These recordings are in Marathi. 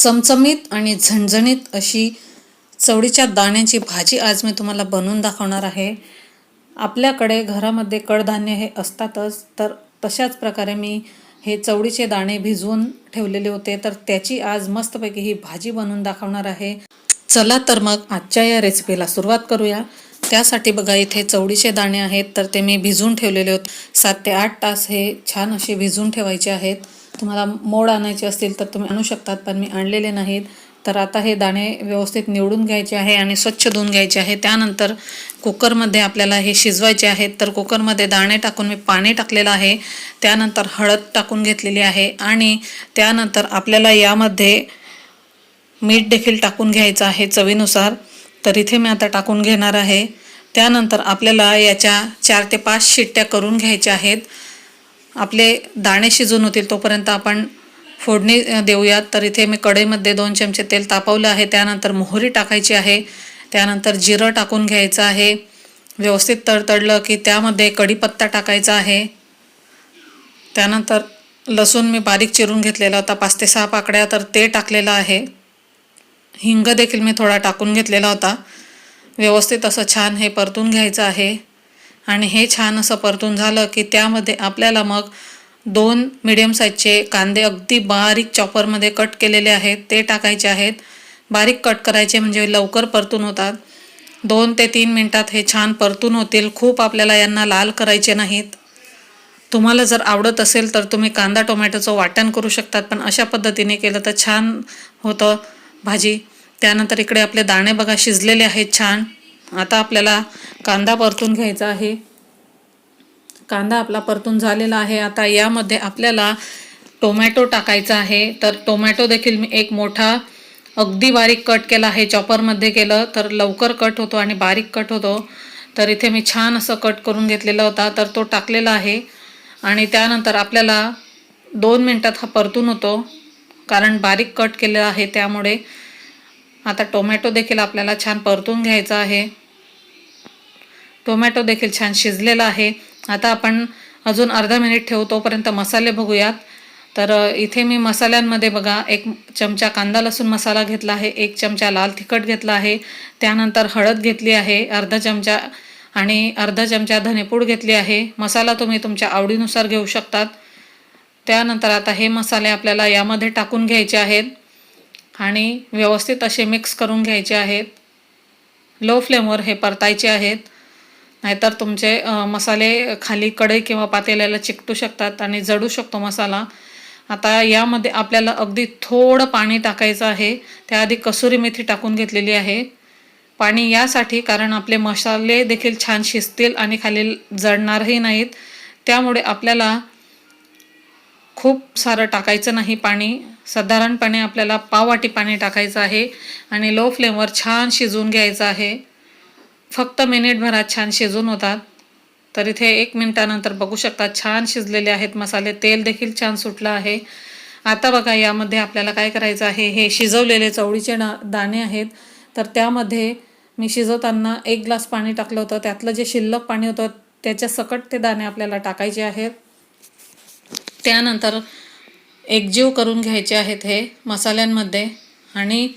चमचमीत आणि झणझणीत अशी चवळीच्या दाण्याची भाजी आज मी तुम्हाला बनवून दाखवणार आहे. आपल्याकडे घरामध्ये कडधान्य हे असतातच तर तशाच प्रकारे मी हे चवळीचे दाणे भिजवून ठेवलेले होते तर त्याची आज मस्तपैकी ही भाजी बनवून दाखवणार आहे. चला तर मग आजच्या या रेसिपीला सुरुवात करूया. त्यासाठी बघा इथे चवळीचे दाणे आहेत तर ते मी भिजवून ठेवलेले होते. सात ते आठ तास हे छान असे भिजवून ठेवायचे आहेत. तुम्हाला मोड आणायचे असतील तर तुम्ही आणू शकतात पण मी आणलेले नाहीत. तर आता हे दाणे व्यवस्थित निवडून घ्यायचे आहे आणि स्वच्छ धुवून घ्यायचे आहे. त्यानंतर कुकरमध्ये आपल्याला हे शिजवायचे आहेत. तर कुकरमध्ये दाणे टाकून मी पाणी टाकलेलं आहे. त्यानंतर हळद टाकून घेतलेली आहे आणि त्यानंतर आपल्याला यामध्ये मीठ देखील टाकून घ्यायचं आहे चवीनुसार. तर इथे मी आता टाकून घेणार आहे. त्यानंतर आपल्याला याच्या चार ते पाच शिट्ट्या करून घ्यायच्या आहेत. आपले दाणे शिजून होतील तोपर्यंत आपण फोडणी देऊयात. तर इथे मी कढईमध्ये दोन चमचे तेल तापवलं आहे. त्यानंतर मोहरी टाकायची आहे. त्यानंतर जिरं टाकून घ्यायचं आहे. व्यवस्थित तडतडलं की त्यामध्ये कढीपत्ता टाकायचा आहे. त्यानंतर लसूण मी बारीक चिरून घेतलेला होता. पाच ते सहा पाकड्या तर ते टाकलेलं आहे. हिंग देखील मी थोडा टाकून घेतलेला होता. व्यवस्थित असं छान हे परतून घ्यायचं आहे. आणि हे छान असं परतून झालं की त्यामध्ये आपल्याला मग दोन मिडियम साईजचे कांदे अगदी बारीक चॉपरमध्ये कट केलेले आहेत. ते टाकायचे आहेत. बारीक कट करायचे म्हणजे लवकर परतून होतात. दोन ते तीन मिनटात हे छान परतून होतील. खूप आपल्याला यांना लाल करायचे नाहीत. तुम्हाला जर आवडत असेल तर तुम्ही कांदा टोमॅटोचं वाटण करू शकतात. पण अशा पद्धतीने केलं तर छान होतं भाजी. त्यानंतर इकडे आपले दाणे बघा शिजलेले आहेत छान. आता आपल्याला कांदा परतून घ्यायचा आहे. कांदा आपला परतून झालेला आहे. आता यामध्ये आपल्याला टोमॅटो टाकायचा आहे. तर टोमॅटो देखील मी एक मोठा अगदी बारीक कट केला आहे. चॉपरमध्ये केलं तर लवकर कट होतो आणि बारीक कट होतो. तर इथे मी छान असं कट करून घेतलेला होता. तर तो टाकलेला आहे. आणि त्यानंतर आपल्याला दोन मिनटात हा परतून होतो. कारण बारीक कट केलेला आहे त्यामुळे आता टोमॅटो देखील आपल्याला छान परतून घ्यायचा आहे. टोमॅटो देखील छान शिजलेला आहे. आता आपण अजून अर्धा मिनिट ठेवू तोपर्यंत मसाले बघूयात. तर इथे मी मसाल्यांमध्ये बघा एक चमचा कांदा लसूण मसाला घेतला आहे एक चमचा लाल तिखट घेतला आहे त्यानंतर हळद घेतली आहे अर्धा चमचा आणि अर्धा चमचा धनेपूड घेतली आहे. मसाला तुम्ही तुमच्या आवडीनुसार घेऊ शकतात. त्यानंतर आता हे मसाले आपल्याला यामध्ये टाकून घ्यायचे आहेत. आणि व्यवस्थित असे मिक्स करून घ्यायचे आहेत. लो फ्लेमवर हे परतायचे आहेत. नाहीतर तुमचे मसाले खाली कढई किंवा पातेल्याला चिकटू शकतात आणि जडू शकतो मसाला. आता यामध्ये आपल्याला अगदी थोडं पाणी टाकायचं आहे. त्याआधी कसुरी मेथी टाकून घेतलेली आहे. पाणी यासाठी कारण आपले मसाले देखील छान शिजतील आणि खाली जळणारही नाहीत. त्यामुळे आपल्याला खूप सारं टाकायचं नाही पाणी. साधारणपणे आपल्याला पाववाटी पाणी टाकायचं आहे आणि लो फ्लेमवर छान शिजवून घ्यायचं आहे. फक्त मिनिटभरात छान शिजून होतात. तर इथे एक मिनटानंतर बघू शकता छान शिजलेले आहेत मसाले. तेल देखील छान सुटलं आहे. आता बघा यामध्ये आपल्याला काय करायचं आहे? हे शिजवलेले चवळीचे डा दाणे आहेत. तर त्यामध्ये मी शिजवताना एक ग्लास पाणी टाकलं होतं. त्यातलं जे शिल्लक पाणी होतं त्याच्या सकट ते दाणे आपल्याला टाकायचे आहेत. त्यानंतर एकजीव करून घ्यायचे आहेत हे मसाल्यांमध्ये आणि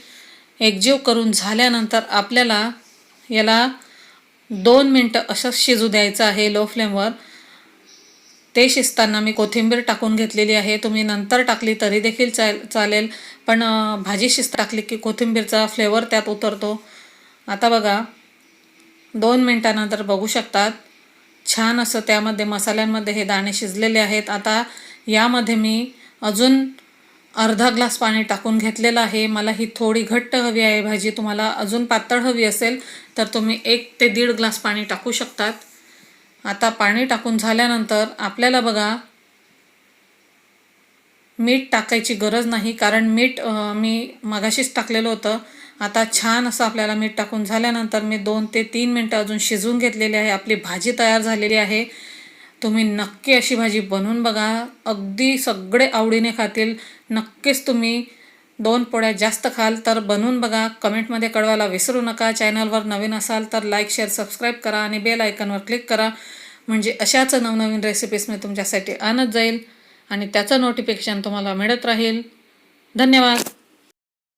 एकजीव करून झाल्यानंतर आपल्याला याला दोन मिनटं असंच शिजू द्यायचं आहे लो फ्लेमवर. ते शिजताना मी कोथिंबीर टाकून घेतलेली आहे. तुम्ही नंतर टाकली तरी देखील चाल चालेल. पण भाजी शिज टाकली की कोथिंबीरचा फ्लेवर त्यात उतरतो. आता बघा दोन मिनटानंतर बघू शकतात. छान असं त्यामध्ये मसाल्यांमध्ये हे दाणे शिजलेले आहेत. आता यामध्ये मी अजून अर्धा ग्लास पाणी टाकून घेतलेलं आहे. मला ही थोडी घट्ट हवी आहे. भाजी तुम्हाला अजून पातळ हवी असेल तर तुम्ही एक ते दीड ग्लास पाणी टाकू शकतात. आता पाणी टाकून झाल्यानंतर आपल्याला बघा मीठ टाकायची गरज नाही कारण मीठ मी मगाशीच टाकलेलं होतं. आता छान असं आपल्याला मीठ टाकून झाल्यानंतर मी दोन ते तीन मिनटं अजून शिजवून घेतलेली आहे. आपली भाजी तयार झालेली आहे. तुम्ही नक्की अशी भाजी बनवून बघा. अगदी सगळे आवडीने खातील. नक्कीच तुम्ही दोन पोळ्या जास्त खाल तर बनवून बघा. कमेंटमध्ये कळवायला विसरू नका. चॅनलवर नवीन असाल तर लाईक शेअर सबस्क्राईब करा आणि बेल आयकनवर क्लिक करा. म्हणजे अशाच नवनवीन रेसिपीज मी तुमच्यासाठी आणत जाईल आणि त्याचं नोटिफिकेशन तुम्हाला मिळत राहील. धन्यवाद.